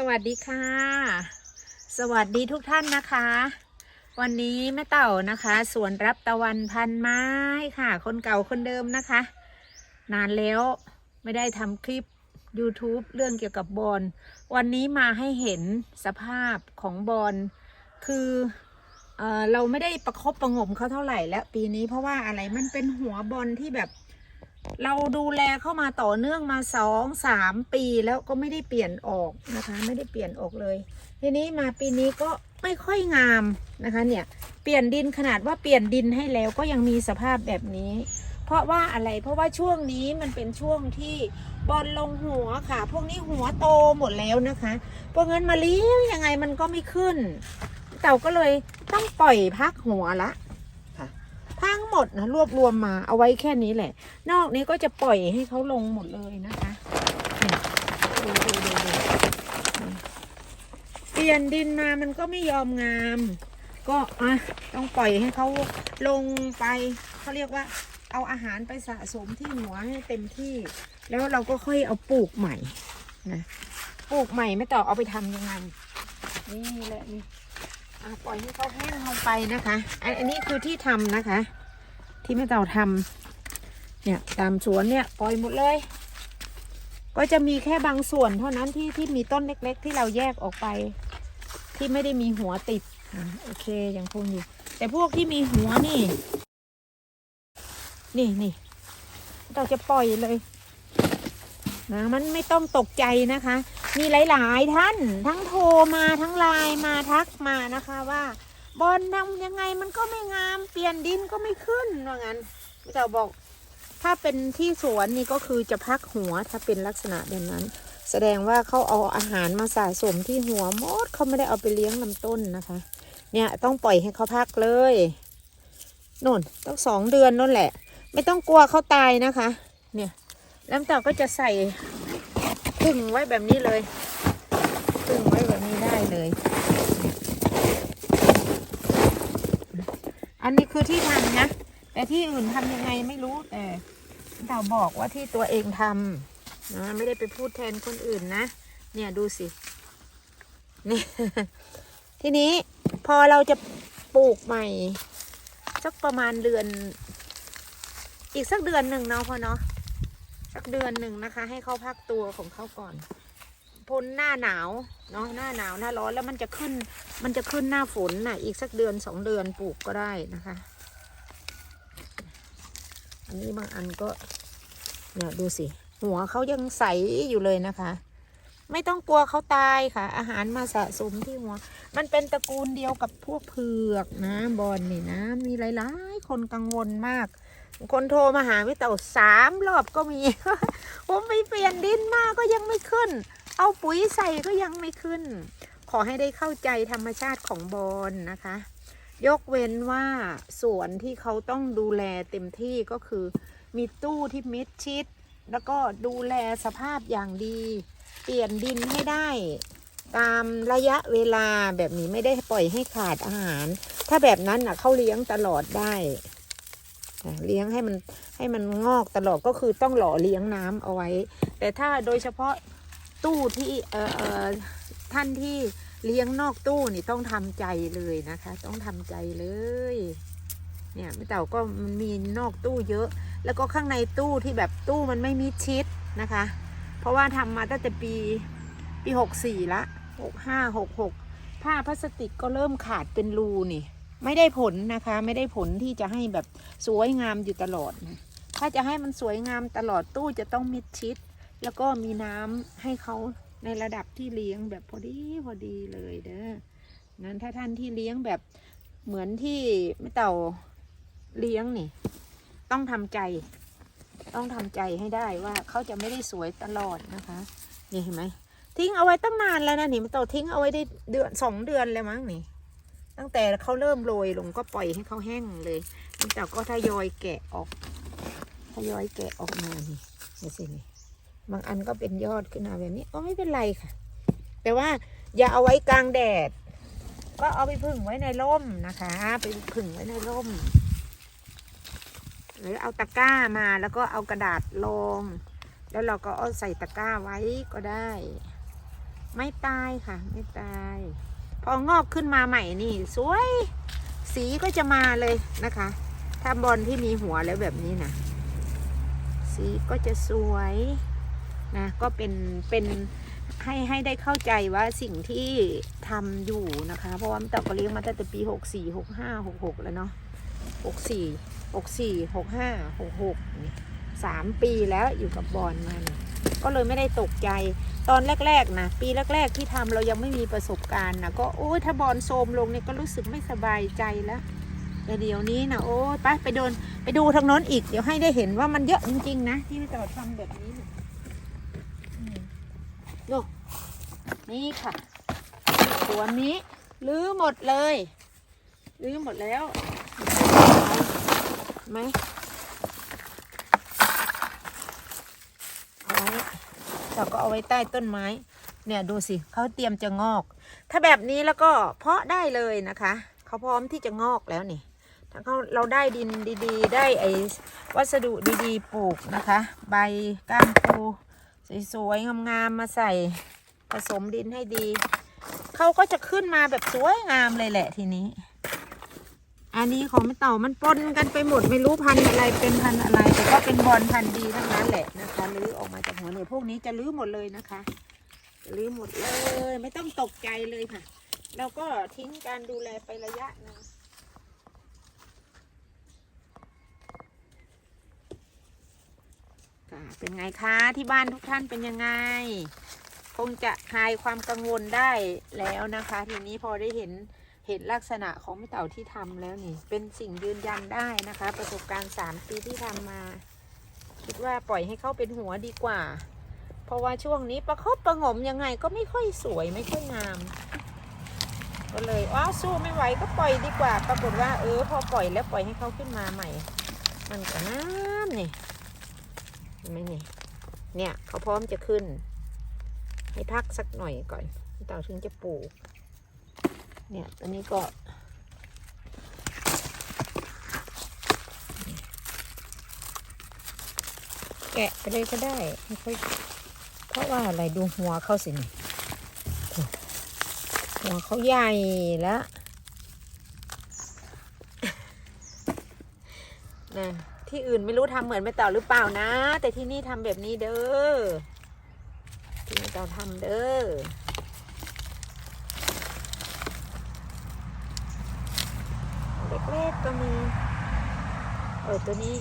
สวัสดีค่ะ สวัสดีทุกท่านนะคะ วันนี้แม่เต่านะคะสวนรับตะวันพันไม้ค่ะ คนเก่าคนเดิมนะคะ นานแล้วไม่ได้ทำคลิป YouTube เรื่องเกี่ยวกับบอลวันนี้มาให้เห็นสภาพของบอลคือเออเราไม่ได้ประคบประงมเขาเท่าไหร่แล้วปีนี้เพราะว่าอะไรมันเป็นหัวบอลที่แบบ เราดูแลเข้ามาต่อเนื่องมาสองสามปีแล้วก็ไม่ได้เปลี่ยนออกนะคะ ไม่ได้เปลี่ยนออกเลย ทีนี้มาปีนี้ก็ไม่ค่อยงามนะคะเนี่ยเปลี่ยนดินขนาดว่าเปลี่ยนดินให้แล้วก็ยังมีสภาพแบบนี้ เพราะว่าอะไรเพราะว่าช่วงนี้มันเป็นช่วงที่บอลลงหัวค่ะ พวกนี้หัวโตหมดแล้วนะคะเพราะงั้นมาเลี้ยงยังไงมันก็ไม่ขึ้น เต่าก็เลยต้องปล่อยพักหัวละ หมดนะรวบรวมมาเอาไว้แค่นี้แหละ นอกนี้ก็จะปล่อยให้เขาลงหมดเลยนะคะดูดูดูดูเปลี่ยนดินมามันก็ไม่ยอมงาม ก็อะต้องปล่อยให้เขาลงไปเขาเรียกว่า เอาอาหารไปสะสมที่หัวให้เต็มที่ แล้วเราก็ค่อยเอาปลูกใหม่นะปลูกใหม่ไม่ต่อเอาไปทำยังไงนี่แหละนี่อะปล่อยให้เขาแห้งลงไปนะคะ อันอันนี้คือที่ทำนะคะ ที่แม่เต่าทำเนี่ยตามสวนเนี่ยปล่อยหมดเลย ก็จะมีแค่บางส่วนเท่านั้นที่ที่มีต้นเล็ก ๆ ที่เราแยกออกไป ที่ไม่ได้มีหัวติดอโอเคยังคงอยู่ แต่พวกที่มีหัวนี่ นี่นี่เราจะปล่อยเลยนะมันไม่ต้องตกใจนะคะ มีหลาย ๆ ท่านทั้งโทรมาทั้งไลน์มาทักมานะคะว่า บอลทำยังไงมันก็ไม่งาม เปลี่ยนดินก็ไม่ขึ้นว่างั้นพี่เต่าบอก ถ้าเป็นที่สวนนี่ก็คือจะพักหัวถ้าเป็นลักษณะแบบนั้น แสดงว่าเขาเอาอาหารมาสะสมที่หัวมดเขาไม่ได้เอาไปเลี้ยงลำต้นนะคะ เนี่ยต้องปล่อยให้เขาพักเลยน่นต้องสองเดือนนั่นแหละ ไม่ต้องกลัวเขาตายนะคะ เนี่ยแล้วเต่าก็จะใส่พึ่งไว้แบบนี้เลยพึ่งไว้แบบนี้ได้เลย อันนี้คือที่ทำนะ แต่ที่อื่นทำยังไงไม่รู้แต่เต่าบอกว่าที่ตัวเองทำนะไม่ได้ไปพูดแทนคนอื่นนะ เนี่ยดูสิ นี่ ทีนี้พอเราจะปลูกใหม่สักประมาณเดือน อีกสักเดือนหนึ่งเนาะพอเนาะสักเดือนหนึ่งนะคะ ให้เขาพักตัวของเขาก่อน พ้นหน้าหนาวเนาะหน้าหนาวหน้าร้อนแล้วมันจะขึ้น มันจะขึ้นหน้าฝนน่ะ อีกสักเดือนสองเดือนปลูกก็ได้นะคะ อันนี้บางอันก็เนี่ยดูสิ หัวเขายังใสอยู่เลยนะคะ ไม่ต้องกลัวเขาตายค่ะ อาหารมาสะสมที่หัว มันเป็นตระกูลเดียวกับพวกเผือกนะบอลนี่นะ มีหลายๆคนกังวลมากคนโทรมาหาพี่เต่าสามรอบก็มี ผมไปเปลี่ยนดินมาก็ยังไม่ขึ้น เอาปุ๋ยใส่ก็ยังไม่ขึ้น ขอให้ได้เข้าใจธรรมชาติของบอลนะคะ ยกเว้นว่าสวนที่เขาต้องดูแลเต็มที่ก็คือ มีตู้ที่มิดชิด แล้วก็ดูแลสภาพอย่างดี เปลี่ยนดินให้ได้ ตามระยะเวลาแบบนี้ไม่ได้ปล่อยให้ขาดอาหาร ถ้าแบบนั้นน่ะเขาเลี้ยงตลอดได้เลี้ยงให้มันให้มันงอกตลอดก็คือต้องหล่อเลี้ยงน้ำเอาไว้ แต่ถ้าโดยเฉพาะ ตู้ที่เออเออท่านที่เลี้ยงนอกตู้นี่ต้องทำใจเลยนะคะ ต้องทำใจเลย เนี่ยไม่เต่าก็มันมีนอกตู้เยอะ แล้วก็ข้างในตู้ที่แบบตู้มันไม่มิดชิดนะคะ เพราะว่าทำมาตั้งแต่ปีปีหกสี่ละหกห้าหกหกผ้าพลาสติกก็เริ่มขาดเป็นรูนี่ ไม่ได้ผลนะคะ ไม่ได้ผลที่จะให้แบบสวยงามอยู่ตลอดนะถ้าจะให้มันสวยงามตลอดตู้จะต้องมิดชิด แล้วก็มีน้ำให้เขาในระดับที่เลี้ยงแบบพอดีพอดีเลยเด้อนั้นถ้าท่านที่เลี้ยงแบบเหมือนที่ไม่เต่าเลี้ยงนี่ ต้องทำใจ ต้องทำใจให้ได้ว่าเขาจะไม่ได้สวยตลอดนะคะนี่เห็นไหมทิ้งเอาไว้ตั้งนานแล้วนะนี่มันต่อทิ้งเอาไว้ได้เดือนสองเดือนเลยมั้งนี่ ตั้งแต่เขาเริ่มโรยลงก็ปล่อยให้เขาแห้งเลยมันแต่ก็ทยอยแกะออกทยอยแกะออกมานี่ดูสินี่ บางอันก็เป็นยอดขึ้นมาแบบนี้ก็ไม่เป็นไรค่ะ แต่ว่าอย่าเอาไว้กลางแดด ก็เอาไปผึ่งไว้ในร่มนะคะ ไปผึ่งไว้ในร่ม หรือเอาตะกร้ามาแล้วก็เอากระดาษรอง แล้วเราก็เอาใส่ตะกร้าไว้ก็ได้ ไม่ตายค่ะ ไม่ตาย พองอกขึ้นมาใหม่นี่ สวย สีก็จะมาเลยนะคะ ถ้าบอลที่มีหัวแล้วแบบนี้นะสีก็จะสวย นะก็เป็นเป็นให้ให้ได้เข้าใจว่าสิ่งที่ทำอยู่นะคะ เพราะว่ามันต่าก็เลี้ยงมาตั้งแต่ปีหกสี่หกห้าหกหกแล้วเนาะหกสี่หกสี่หกห้าหกหกสามปีแล้วอยู่กับบอลมาเนี่ยก็เลยไม่ได้ตกใจตอนแรกๆนะปีแรก ๆ ที่ทำเรายังไม่มีประสบการณ์นะก็โอ้ยถ้าบอลโทมลงเนี่ยก็รู้สึกไม่สบายใจแล้วแต่เดี๋ยวนี้นะโอ้ยไปไปโดนไปดูทางโน้นอีกเดี๋ยวให้ได้เห็นว่ามันเยอะจริงๆนะที่พี่ต่อทำแบบนี้ โยนี่ค่ะสวนนี้รื้อหมดเลยรื้อหมดแล้วไหมเอาไว้เราก็เอาไว้ใต้ต้นไม้ เนี่ยดูสิเขาเตรียมจะงอก ถ้าแบบนี้แล้วก็เพาะได้เลยนะคะเขาพร้อมที่จะงอกแล้วนี่ถ้าเขาเราได้ดินดีๆ ได้ไอ้วัสดุดีๆ ปลูกนะคะ ใบก้านปู สวยๆงามๆมาใส่ผสมดินให้ดี เขาก็จะขึ้นมาแบบสวยงามเลยแหละทีนี้ อันนี้ของไม่เต่ามันปนกันไปหมดไม่รู้พันอะไรเป็นพันอะไร แต่ก็เป็นบอลพันดีทั้งนั้นแหละนะคะลื้อออกมาจากหัวเนี่ยพวกนี้จะลื้อหมดเลยนะคะจะลื้อหมดเลย ไม่ต้องตกใจเลยค่ะ แล้วก็ทิ้งการดูแลไประยะหนึงค่ะ เป็นไงคะที่บ้านทุกท่านเป็นยังไง คงจะคลายความกังวลได้แล้วนะคะ ทีนี้พอได้เห็นเห็นลักษณะของไม่เต่าที่ทำแล้วนี่ เป็นสิ่งยืนยันได้นะคะ ประสบการณ์สามปีที่ทำมา คิดว่าปล่อยให้เขาเป็นหัวดีกว่า เพราะว่าช่วงนี้ประคบประงมยังไงก็ไม่ค่อยสวยไม่ค่อยงามก็เลยอ้าวสู้ไม่ไหวก็ปล่อยดีกว่า ปรากฏว่าเออ พอปล่อยแล้วปล่อยให้เขาขึ้นมาใหม่ มันก็งามนี่ ไหมนี่ เนี่ย เขาพร้อมจะขึ้น ให้พักสักหน่อยก่อนเต่าถึงจะปลูก เนี่ยตัวนี้ก็ แกะไปเลยก็ได้ไม่ค่อยเพราะว่าอะไรดูหัวเขาสินี่หัวเขาใหญ่แล้วนะ ที่อื่นไม่รู้ทำเหมือนไม่เต่าหรือเปล่านะ แต่ที่นี่ทำแบบนี้เด้อที่ไม่เต่าทำเด้อเล็กๆก็มีเออตัวนี้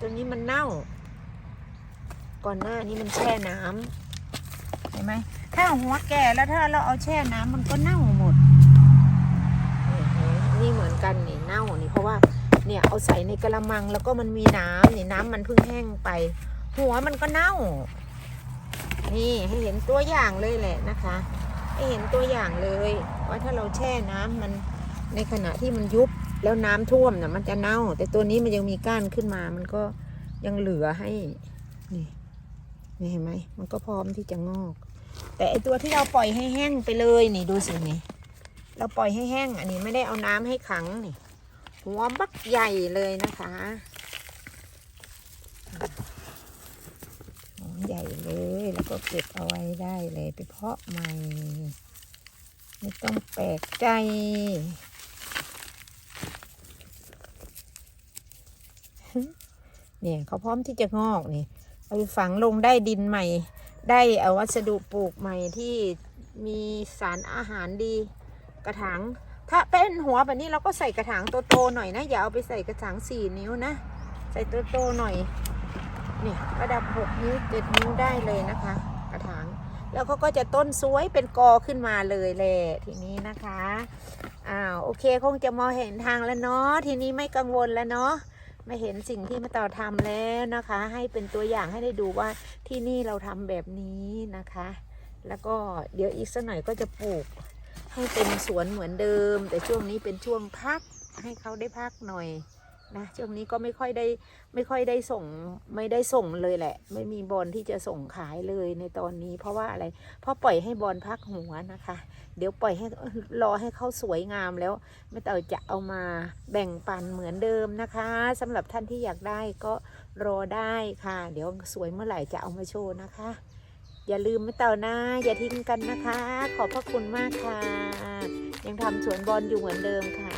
ตัวนี้มันเน่า ก่อนหน้านี้มันแช่น้ำเห็นไหมถ้าหัวแก่แล้วถ้าเราเอาแช่น้ำมันก็เน่าหมดนี่เห็นนี่เหมือนกันนี่เน่านี่เพราะว่า เนี่ยเอาใส่ในกระมังแล้วก็มันมีน้ำนี่น้ำมันเพิ่งแห้งไป หัวมันก็เน่า นี่ให้เห็นตัวอย่างเลยแหละนะคะให้เห็นตัวอย่างเลยว่าถ้าเราแช่น้ำมันในขณะที่มันยุบแล้วน้ำท่วมน่ะมันจะเน่า แต่ตัวนี้มันยังมีก้านขึ้นมา มันก็ยังเหลือให้ นี่นี่เห็นไหมมันก็พร้อมที่จะงอก แต่ไอตัวที่เราปล่อยให้แห้งไปเลยนี่ดูสินี่เราปล่อยให้แห้ง อันนี้ไม่ได้เอาน้ำให้ขังนี่ หัวบักใหญ่เลยนะคะหัวใหญ่เลยแล้วก็เก็บเอาไว้ได้เลยไปเพาะใหม่ ไม่ต้องแปลกใจเนี่ยเขาพร้อมที่จะงอกนี่เอาไปฝังลงได้ดินใหม่ ได้เอาวัสดุปลูกใหม่ที่มีสารอาหารดี กระถาง ถ้าเป็นหัวแบบนี้เราก็ใส่กระถางโตๆหน่อยนะ อย่าเอาไปใส่กระถางสี่นิ้วนะ ใส่โตๆหน่อย เนี่ยระดับหกนิ้วเจ็ดนิ้วได้เลยนะคะ กระถาง แล้วเขาก็จะต้นสวยเป็นกอขึ้นมาเลยแหละทีนี้นะคะ อ้าวโอเคคงจะมองเห็นทางแล้วเนาะทีนี้ไม่กังวลแล้วเนาะไม่เห็นสิ่งที่มาต่อทำแล้วนะคะ ให้เป็นตัวอย่างให้ได้ดูว่าที่นี่เราทำแบบนี้นะคะ แล้วก็เดี๋ยวอีกสักหน่อยก็จะปลูก ให้เป็นสวนเหมือนเดิม แต่ช่วงนี้เป็นช่วงพักให้เขาได้พักหน่อยนะช่วงนี้ก็ไม่ค่อยได้ไม่ค่อยได้ส่งไม่ได้ส่งเลยแหละ ไม่มีบอลที่จะส่งขายเลยในตอนนี้ เพราะว่าอะไรเพราะปล่อยให้บอลพักหัวนะคะ เดี๋ยวปล่อยให้รอให้เขาสวยงามแล้วไม่เต่าจะเอามาแบ่งปันเหมือนเดิมนะคะสำหรับท่านที่อยากได้ก็รอได้ค่ะ เดี๋ยวสวยเมื่อไหร่จะเอามาโชว์นะคะ อย่าลืมนะเต่านะ อย่าทิ้งกันนะคะ ขอบพระคุณมากค่ะ ยังทำสวนบอลอยู่เหมือนเดิมค่ะ